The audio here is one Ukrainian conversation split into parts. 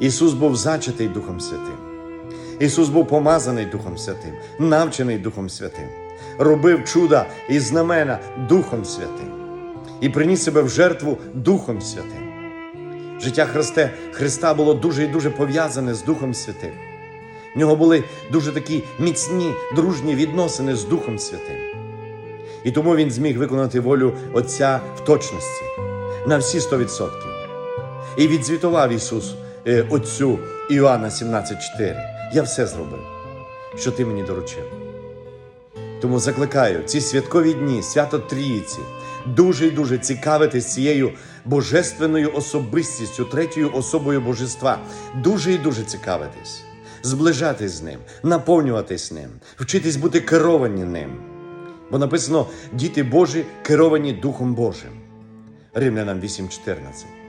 Ісус був зачатий Духом Святим. Ісус був помазаний Духом Святим, навчений Духом Святим, робив чуда і знамена Духом Святим і приніс себе в жертву Духом Святим. Життя Христе, Христа було дуже і дуже пов'язане з Духом Святим. В нього були дуже такі міцні, дружні відносини з Духом Святим. І тому він зміг виконати волю Отця в точності на всі 100%. І відзвітував Ісус Отцю Іоанна 17,4. Я все зробив, що ти мені доручив. Тому закликаю ці святкові дні, свято Тріїці, дуже і дуже цікавитись цією божественною особистістю, третьою особою божества. Дуже і дуже цікавитись, зближатись з ним, наповнюватись ним, вчитись бути керовані ним. Бо написано: діти Божі керовані Духом Божим. Римлянам 8,14.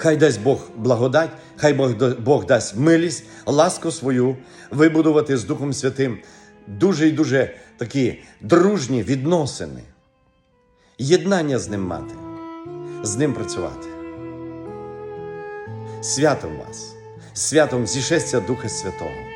Хай дасть Бог благодать, хай Бог, дасть милість, ласку свою вибудувати з Духом Святим дуже і дуже такі дружні відносини, єднання з ним мати, з ним працювати. Святом вас, святом зішестя Духа Святого.